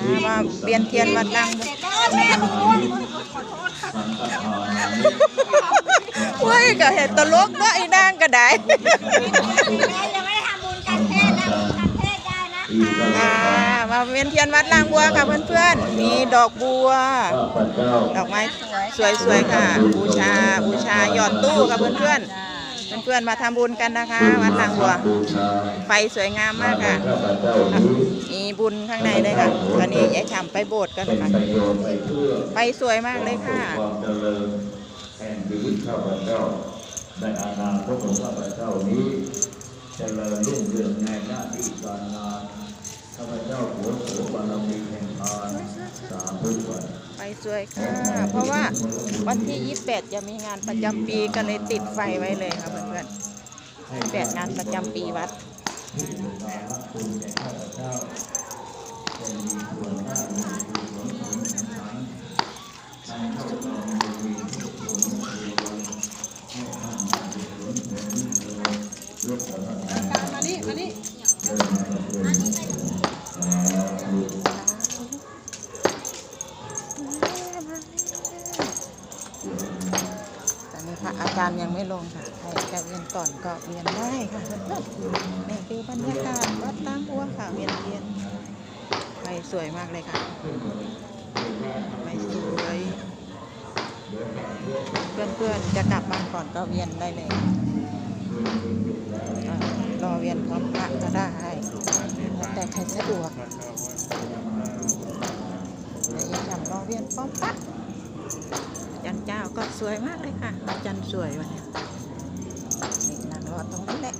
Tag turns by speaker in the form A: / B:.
A: ค่ะมาเวียนเทียนวัดลังบัวเว้ยก็เห็นตลกเนาะไอ้นางก็ได้
B: ยังไม่ได้ทำบุญกันเทศนะบุญกันเทศได้นะคะ
A: อ่ามาเวียนเทียนวัดลางบัวค่ะเพื่อนๆ มีดอกบัว ดอกไม้สวยๆค่ะ บูชาบูชาหยอดตู้ค่ะเพื่อนๆ เพื่อนๆมาทำบุญกันนะคะ วัดลางบัว ไฟสวยงามมากค่ะ มีบุญข้างในเลยค่ะ ตอนนี้ยายฉ่ำไปโบสถ์กันค่ะ ไฟสวยมากเลยค่ะ
C: ความเจริญแห่งชีวิตข้าพเจ้าในอนาคตของข้าพเจ้านี้เจริญรุ่งเรืองในหน้าที่การงานข้าพเจ้าขอโสบารมีแห่งทานสาธุก่อน
A: ไฟ สวยค่ะ เพราะว่าวันที่ 28 จะมีงานประจำปีก็เลยติดไฟไว้เลยค่ะเพื่อนๆ28งานประจำปีวัด
C: ที่บูชาพระคุณแก่ข้าพเจ้าจะมีส่วนหน้ามีส่วนผลผลแห่งนั้นทั้งเข้านี่
A: พระอาจารย์ยังไม่ลงค่ะใครจะเวียนก่อนก็เวียนได้ค่ะเพื่อนๆนี่คือบรรยากาศวัดตั้งหัวค่ะเวียนเวียนไฟสวยมากเลยค่ะไฟสวยเพื่อนๆจะกลับบ้านก่อนก็เวียนได้เลยรอเวียนพร้อมพระก็ได้แต่ใครสะดวกเดี๋ยวจะจำรอเวียนพร้อมพระ จันเจ้าก็สวยมากเลยค่ะ จันสวยวันนี้นี่นั่งรอตรงนี้แหละ